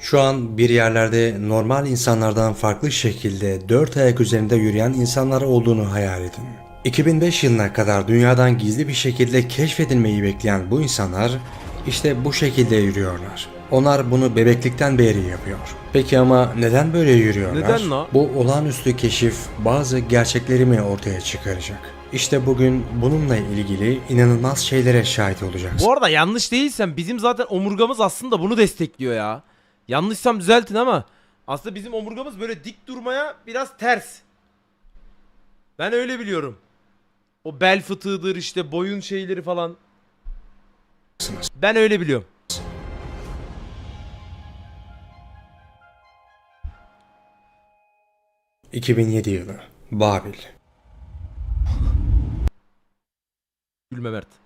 Şu an bir yerlerde normal insanlardan farklı şekilde dört ayak üzerinde yürüyen insanlar olduğunu hayal edin. 2005 yılına kadar dünyadan gizli bir şekilde keşfedilmeyi bekleyen bu insanlar işte bu şekilde yürüyorlar. Onlar bunu bebeklikten beri yapıyor. Peki ama neden böyle yürüyorlar? Neden la? Bu olağanüstü keşif bazı gerçekleri mi ortaya çıkaracak? İşte bugün bununla ilgili inanılmaz şeylere şahit olacaksınız. Bu arada yanlış değilsem bizim zaten omurgamız aslında bunu destekliyor ya. Yanlışsam düzeltin ama aslında bizim omurgamız böyle dik durmaya biraz ters. Ben öyle biliyorum. O bel fıtığıdır işte boyun şeyleri falan. Ben öyle biliyorum. ...2007 yılı... ...Babil... Gülme Mert.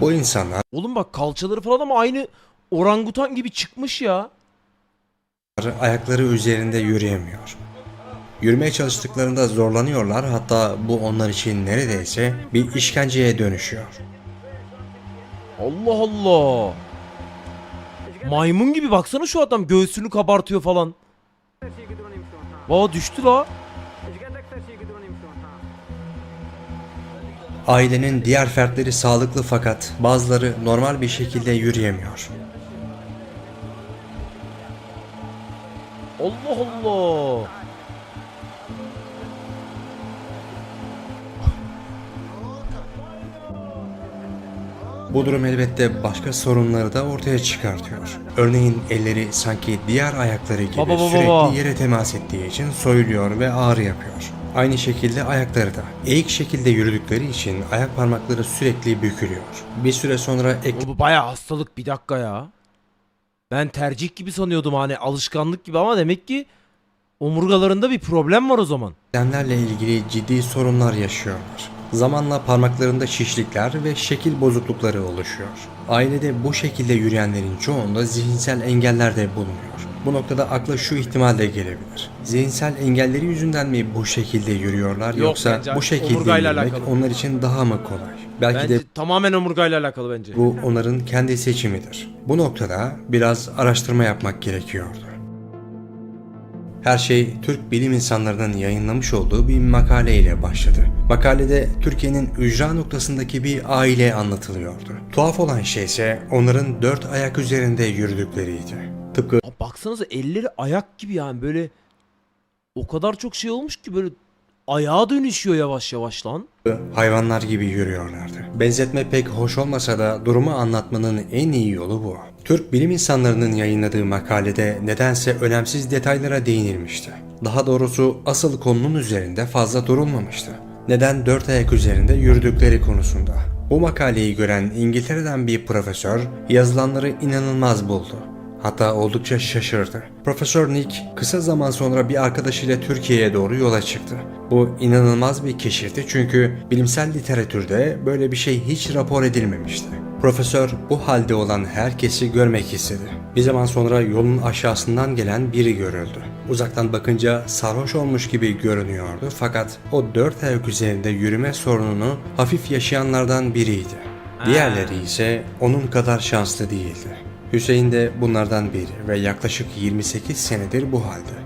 Bu insanlar Oğlum bak kalçaları falan ama aynı orangutan gibi çıkmış ya. ayakları üzerinde yürüyemiyor. Yürümeye çalıştıklarında zorlanıyorlar hatta bu onlar için neredeyse bir işkenceye dönüşüyor. Allah Allah. Maymun gibi baksana şu adam göğsünü kabartıyor falan. Vaa düştü la. Ailenin diğer fertleri sağlıklı fakat bazıları normal bir şekilde yürüyemiyor. Allah Allah. Bu durum elbette başka sorunları da ortaya çıkartıyor. Örneğin elleri sanki diğer ayakları gibi Baba, baba, sürekli yere temas ettiği için soyuluyor ve ağrı yapıyor. Aynı şekilde ayakları da. Eğik şekilde yürüdükleri için ayak parmakları sürekli bükülüyor. Bir süre sonra ek O bu bayağı hastalık bir dakika ya. Ben tercih gibi sanıyordum hani alışkanlık gibi ama demek ki omurgalarında bir problem var o zaman. eklemlerle ilgili ciddi sorunlar yaşıyorlar. Zamanla parmaklarında şişlikler ve şekil bozuklukları oluşuyor. Ailede bu şekilde yürüyenlerin çoğunda zihinsel engeller de bulunuyor. Bu noktada akla şu ihtimal de gelebilir. Zihinsel engelleri yüzünden mi bu şekilde yürüyorlar Yok yoksa bence bu şekilde omurgayla yürümek alakalı. onlar için daha mı kolay? Belki Bence de tamamen omurgayla alakalı bence. bu onların kendi seçimidir. Bu noktada biraz araştırma yapmak gerekiyordu. Her şey Türk bilim insanlarının yayınlamış olduğu bir makaleyle başladı. Makalede Türkiye'nin ücra noktasındaki bir aile anlatılıyordu. Tuhaf olan şey ise onların dört ayak üzerinde yürüdükleriydi. Tıpkı Aa, baksanıza elleri ayak gibi yani böyle o kadar çok şey olmuş ki böyle ayağa dönüşüyor yavaş yavaş lan. hayvanlar gibi yürüyorlardı. Benzetme pek hoş olmasa da durumu anlatmanın en iyi yolu bu. Türk bilim insanlarının yayınladığı makalede nedense önemsiz detaylara değinilmişti. Daha doğrusu asıl konunun üzerinde fazla durulmamıştı. Neden dört ayak üzerinde yürüdükleri konusunda. Bu makaleyi gören İngiltere'den bir profesör yazılanları inanılmaz buldu. Hatta oldukça şaşırdı. Profesör Nick kısa zaman sonra bir arkadaşıyla Türkiye'ye doğru yola çıktı. Bu inanılmaz bir keşifti çünkü bilimsel literatürde böyle bir şey hiç rapor edilmemişti. Profesör bu halde olan herkesi görmek istedi. Bir zaman sonra yolun aşağısından gelen biri görüldü. Uzaktan bakınca sarhoş olmuş gibi görünüyordu fakat o dört ayak üzerinde yürüme sorununu hafif yaşayanlardan biriydi. Diğerleri ise onun kadar şanslı değildi. Hüseyin de bunlardan biri ve yaklaşık 28 senedir bu halde.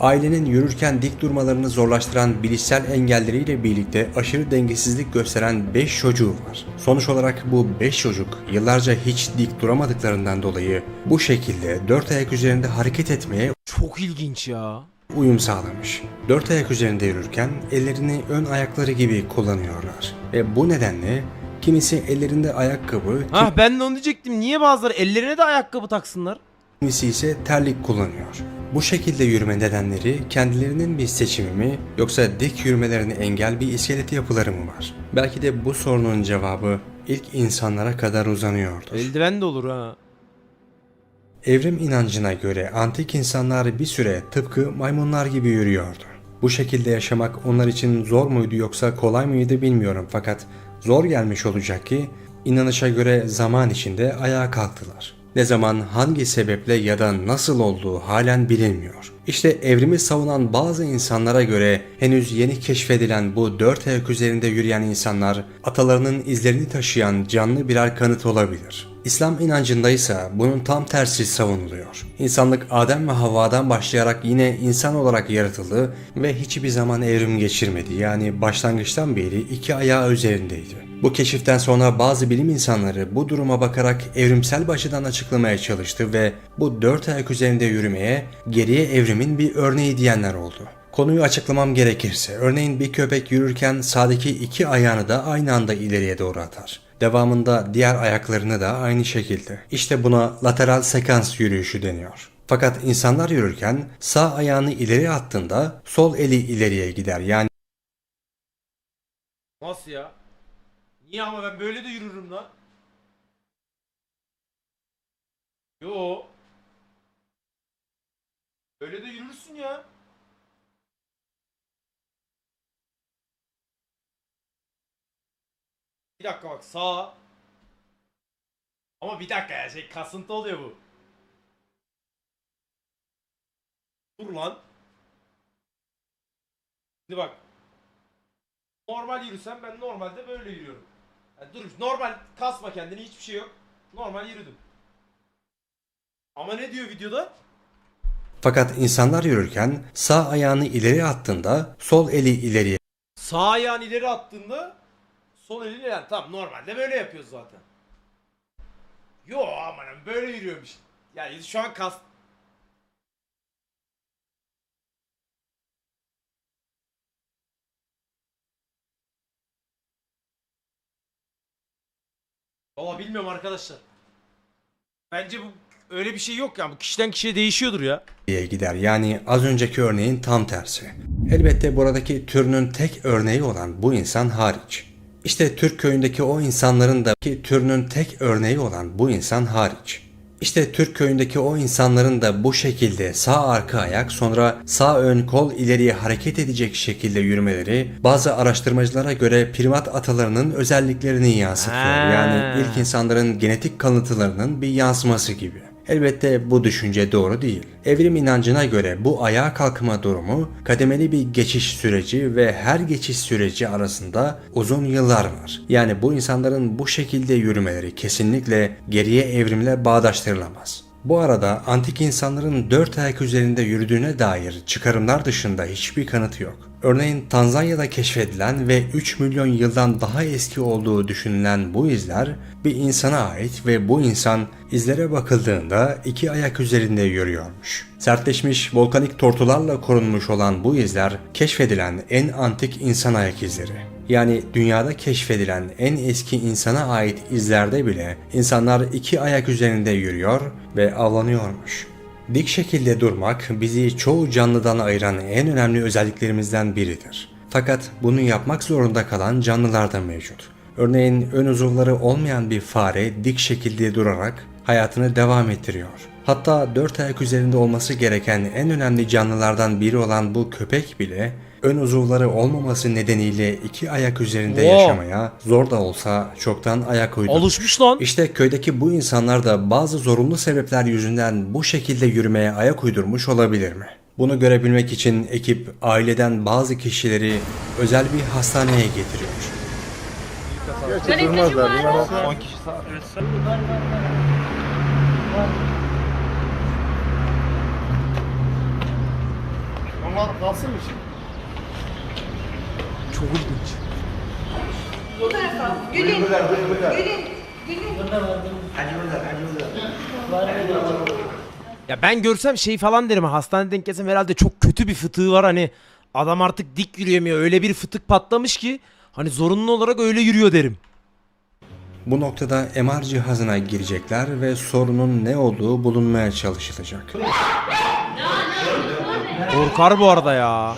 Ailenin yürürken dik durmalarını zorlaştıran bilişsel engelleriyle birlikte aşırı dengesizlik gösteren 5 çocuğu var. Sonuç olarak bu 5 çocuk yıllarca hiç dik duramadıklarından dolayı bu şekilde dört ayak üzerinde hareket etmeye Çok ilginç ya. uyum sağlamış. Dört ayak üzerinde yürürken ellerini ön ayakları gibi kullanıyorlar. Ve bu nedenle kimisi ellerinde ayakkabı, Ha ben de onu diyecektim. Niye bazıları ellerine de ayakkabı taksınlar? kimisi ise terlik kullanıyor. Bu şekilde yürüme nedenleri kendilerinin bir seçimi mi yoksa dik yürümelerine engel bir iskelet yapıları mı var? Belki de bu sorunun cevabı ilk insanlara kadar uzanıyordur. Eldiven de olur ha. Evrim inancına göre antik insanlar bir süre tıpkı maymunlar gibi yürüyordu. Bu şekilde yaşamak onlar için zor muydu yoksa kolay mıydı bilmiyorum fakat zor gelmiş olacak ki inanışa göre zaman içinde ayağa kalktılar. Ne zaman hangi sebeple ya da nasıl olduğu halen bilinmiyor. İşte evrimi savunan bazı insanlara göre henüz yeni keşfedilen bu dört ayak üzerinde yürüyen insanlar atalarının izlerini taşıyan canlı birer kanıt olabilir. İslam inancında ise bunun tam tersi savunuluyor. İnsanlık Adem ve Havva'dan başlayarak yine insan olarak yaratıldı ve hiçbir zaman evrim geçirmedi. Yani başlangıçtan beri iki ayağı üzerindeydi. Bu keşiften sonra bazı bilim insanları bu duruma bakarak evrimsel bir açıdan açıklamaya çalıştı ve bu dört ayak üzerinde yürümeye geriye evrimin bir örneği diyenler oldu. Konuyu açıklamam gerekirse, örneğin bir köpek yürürken sağdaki iki ayağını da aynı anda ileriye doğru atar. Devamında diğer ayaklarını da aynı şekilde. İşte buna lateral sekans yürüyüşü deniyor. Fakat insanlar yürürken sağ ayağını ileri attığında sol eli ileriye gider. Yani Nasıl ya? Niye ama ben böyle de yürürüm lan. Yo. Böyle de yürürsün ya. Bir dakika bak sağa. Ama bir dakika ya şey kasıntı oluyor bu. Dur lan. Şimdi bak. Normal yürüsem ben normalde böyle yürüyorum. Yani dur normal kasma kendini hiçbir şey yok. Normal yürüdüm. Ama ne diyor videoda? Fakat insanlar yürürken sağ ayağını ileri attığında sol eli ileriye Sağ ayağını ileri attığında sol elini yani tamam normalde böyle yapıyoruz zaten. Yo amanın böyle yürüyorum işte. Yani şu an kas... Valla bilmiyorum arkadaşlar. Bence bu öyle bir şey yok yani. Bu kişiden kişiye değişiyordur ya. gider. Yani az önceki örneğin tam tersi. Elbette buradaki türünün tek örneği olan bu insan hariç. İşte Türk köyündeki o insanların da ki türünün tek örneği olan bu insan hariç. İşte Türk köyündeki o insanların da bu şekilde sağ arka ayak sonra sağ ön kol ileriye hareket edecek şekilde yürümeleri bazı araştırmacılara göre primat atalarının özelliklerini yansıtıyor. Ha. Yani ilk insanların genetik kalıntılarının bir yansıması gibi. Elbette bu düşünce doğru değil. Evrim inancına göre bu ayağa kalkma durumu kademeli bir geçiş süreci ve her geçiş süreci arasında uzun yıllar var. Yani bu insanların bu şekilde yürümeleri kesinlikle geriye evrimle bağdaştırılamaz. Bu arada antik insanların dört ayak üzerinde yürüdüğüne dair çıkarımlar dışında hiçbir kanıt yok. Örneğin Tanzanya'da keşfedilen ve 3 milyon yıldan daha eski olduğu düşünülen bu izler bir insana ait ve bu insan izlere bakıldığında iki ayak üzerinde yürüyormuş. Sertleşmiş volkanik tortularla korunmuş olan bu izler keşfedilen en antik insan ayak izleri. Yani dünyada keşfedilen en eski insana ait izlerde bile insanlar iki ayak üzerinde yürüyor ve avlanıyormuş. Dik şekilde durmak bizi çoğu canlıdan ayıran en önemli özelliklerimizden biridir. Fakat bunu yapmak zorunda kalan canlılar da mevcut. Örneğin ön uzuvları olmayan bir fare dik şekilde durarak hayatını devam ettiriyor. Hatta dört ayak üzerinde olması gereken en önemli canlılardan biri olan bu köpek bile ön uzuvları olmaması nedeniyle iki ayak üzerinde Wow. yaşamaya zor da olsa çoktan ayak uydurmuş. Alışmış lan. İşte köydeki bu insanlar da bazı zorunlu sebepler yüzünden bu şekilde yürümeye ayak uydurmuş olabilir mi? Bunu görebilmek için ekip aileden bazı kişileri özel bir hastaneye getiriyor. Gerçi durmazlar. Bunlar 10 kişi sağ. onlar kalsın mı şimdi? Çok ilginç. Bu tarafa. Gülün. Gülün. Gülün. Ya ben görsem şey falan derim. Hastanede denk gelsem herhalde çok kötü bir fıtığı var hani. Adam artık dik yürüyemiyor. Öyle bir fıtık patlamış ki hani zorunlu olarak öyle yürüyor derim. Bu noktada MR cihazına girecekler ve sorunun ne olduğu bulunmaya çalışılacak. Korkar bu arada ya.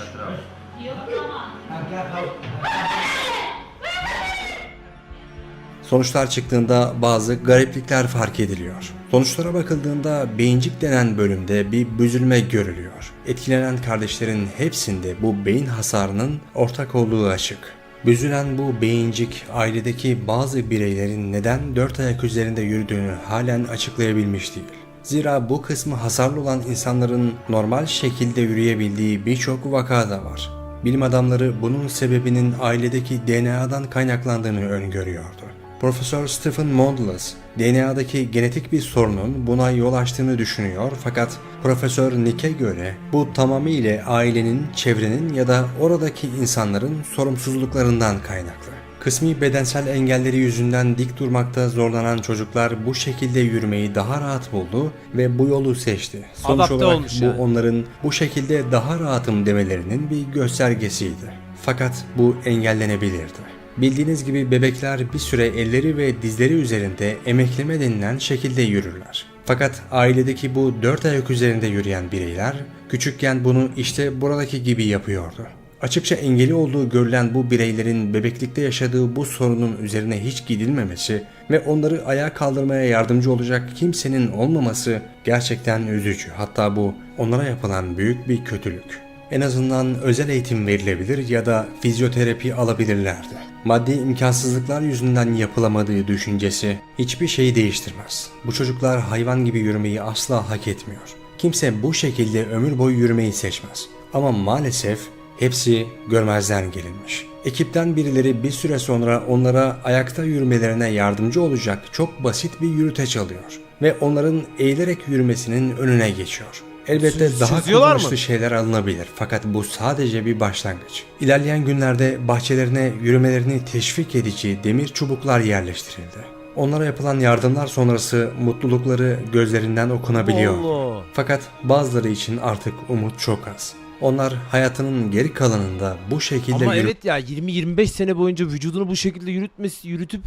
Sonuçlar çıktığında bazı gariplikler fark ediliyor. Sonuçlara bakıldığında beyincik denen bölümde bir büzülme görülüyor. Etkilenen kardeşlerin hepsinde bu beyin hasarının ortak olduğu açık. Büzülen bu beyincik ailedeki bazı bireylerin neden dört ayak üzerinde yürüdüğünü halen açıklayabilmiş değil. Zira bu kısmı hasarlı olan insanların normal şekilde yürüyebildiği birçok vaka da var. Bilim adamları bunun sebebinin ailedeki DNA'dan kaynaklandığını öngörüyordu. Profesör Stephen Mondless, DNA'daki genetik bir sorunun buna yol açtığını düşünüyor fakat Profesör Nick'e göre bu tamamıyla ailenin, çevrenin ya da oradaki insanların sorumsuzluklarından kaynaklı. Kısmi bedensel engelleri yüzünden dik durmakta zorlanan çocuklar bu şekilde yürümeyi daha rahat buldu ve bu yolu seçti. Sonuç Adapte olarak olmuş bu yani. onların bu şekilde daha rahatım demelerinin bir göstergesiydi. Fakat bu engellenebilirdi. Bildiğiniz gibi bebekler bir süre elleri ve dizleri üzerinde emekleme denilen şekilde yürürler. Fakat ailedeki bu dört ayak üzerinde yürüyen bireyler küçükken bunu işte buradaki gibi yapıyordu. Açıkça engeli olduğu görülen bu bireylerin bebeklikte yaşadığı bu sorunun üzerine hiç gidilmemesi ve onları ayağa kaldırmaya yardımcı olacak kimsenin olmaması gerçekten üzücü. Hatta bu onlara yapılan büyük bir kötülük. En azından özel eğitim verilebilir ya da fizyoterapi alabilirlerdi. Maddi imkansızlıklar yüzünden yapılamadığı düşüncesi hiçbir şeyi değiştirmez. Bu çocuklar hayvan gibi yürümeyi asla hak etmiyor. Kimse bu şekilde ömür boyu yürümeyi seçmez. Ama maalesef hepsi görmezden gelinmiş. Ekipten birileri bir süre sonra onlara ayakta yürümelerine yardımcı olacak çok basit bir yürüteç alıyor ve onların eğilerek yürümesinin önüne geçiyor. Elbette Çiz- daha çiziyorlar mı? kullanışlı şeyler alınabilir fakat bu sadece bir başlangıç. İlerleyen günlerde bahçelerine yürümelerini teşvik edici demir çubuklar yerleştirildi. Onlara yapılan yardımlar sonrası mutlulukları gözlerinden okunabiliyor. Allah. Fakat bazıları için artık umut çok az. Onlar hayatının geri kalanında bu şekilde Ama yürü- evet ya 20-25 sene boyunca vücudunu bu şekilde yürütmesi yürütüp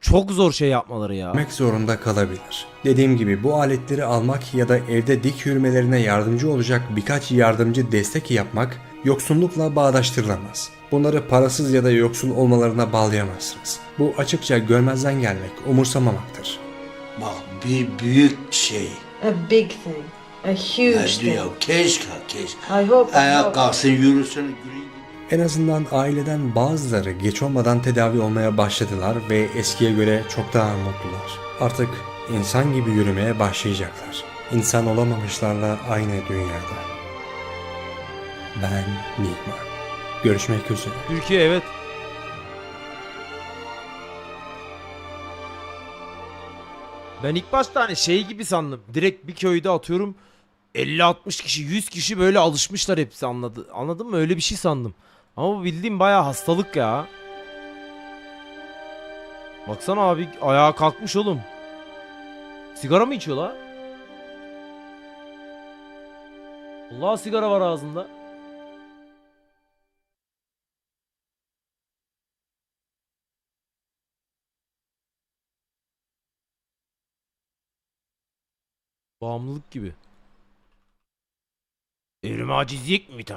çok zor şey yapmaları ya. yürümek zorunda kalabilir. Dediğim gibi bu aletleri almak ya da evde dik yürümelerine yardımcı olacak birkaç yardımcı destek yapmak yoksunlukla bağdaştırılamaz. Bunları parasız ya da yoksul olmalarına bağlayamazsınız. Bu açıkça görmezden gelmek, umursamamaktır. Bak bir büyük şey. A big thing. A huge Ya thing. diyor keşke keşke. I hope. Ayağa kalksın yürüsün. En azından aileden bazıları geç olmadan tedavi olmaya başladılar ve eskiye göre çok daha mutlular. Artık insan gibi yürümeye başlayacaklar. İnsan olamamışlarla aynı dünyada. Ben Nigma. Görüşmek üzere. Türkiye evet. Ben ilk başta hani şey gibi sandım. Direkt bir köyde atıyorum 50-60 kişi 100 kişi böyle alışmışlar hepsi anladı. Anladın mı? Öyle bir şey sandım. Ama bu bildiğim bayağı hastalık ya. Baksana abi ayağa kalkmış oğlum. Sigara mı içiyor la? Allah sigara var ağzında. Bağımlılık gibi. Evrim aciz yiyecek mi bir?